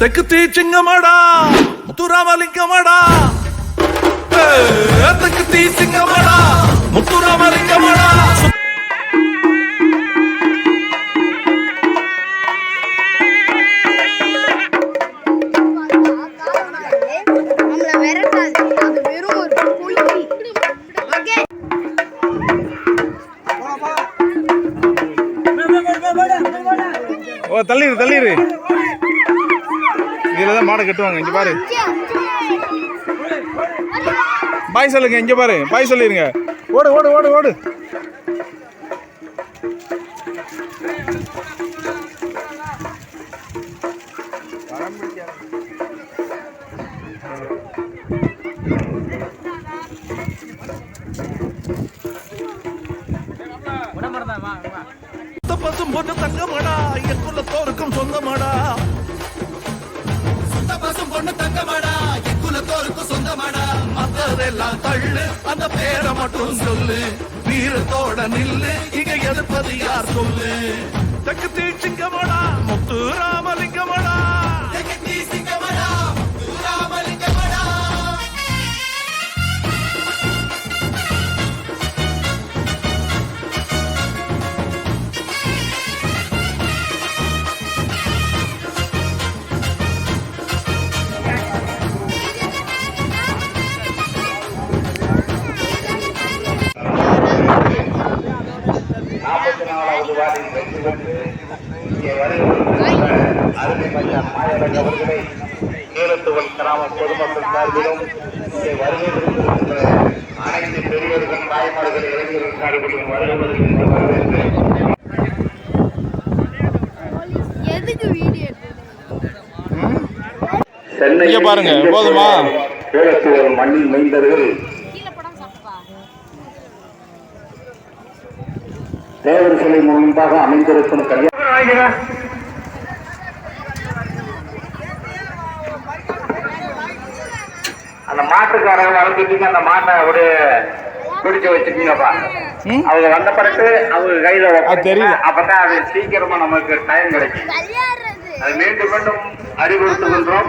தெற்கு தீச்சிங்கமாடா முத்துராமலிங்கமாடா ஏ, தெற்கு தீச்சிங்கமாடா முத்துராமலிங்கமாடா ஓ தள்ளிடு தள்ளிடு இதில் தான் மாடை கட்டுவாங்க இங்கே பாரு. பாய் சொல்லுங்க இங்கே பாரு. பாய் சொல்லிருங்க. ஓடு ஓடு ஓடு ஓடு. சுத்த பசும் பொண்ணு தங்கமாடா. என் குலத்தோருக்கும் சொந்தமாடா. சுத்த பசும் பொண்ணு தங்கமாடா. என் குலத்தோருக்கும் சொந்தமாடா. மத்ததெல்லாம் தள்ளு. அந்த பேரை மட்டும் சொல்லு. வீரத்தோட நில்லு. இங்க எதிர்ப்பது யார் சொல்லு? தெற்கு தீச்சிங்கமாடா நாற்பத்தி நாலாவது வாரில் வெற்றி பெற்று இங்கே வருகின்ற அருமை மச்சான் மாயழகு அவர்களை நீலத்துவல் கிராம பொதுமக்கள் சார்பிலும் இங்கே வருகை புரிந்திருக்கின்ற அனைத்து பெரியவர்கள் தாய்மார்கள் இளைஞர்கள் சார்பிலும் வரவேற்று சென்னை இங்க பாருங்க, போதுமா? கேளத்துவல் மண்ணில் மைந்தர்கள் தேவர் சிலை முன்பாக அமைந்திருக்கும் கல்யாண அந்த மாட்டுக்காரங்க வளர்த்துட்டீங்க அந்த மாட்டை அப்படியே பிடிச்சு வச்சுக்கீங்கப்பா? அவங்க வந்த பிறகு அவங்க கையில. வைப்பீங்க. அப்பதான் அது சீக்கிரமா நமக்கு டைம் கிடைக்கும் அது மீண்டும் மீண்டும் அறிவுறுத்துகின்றோம்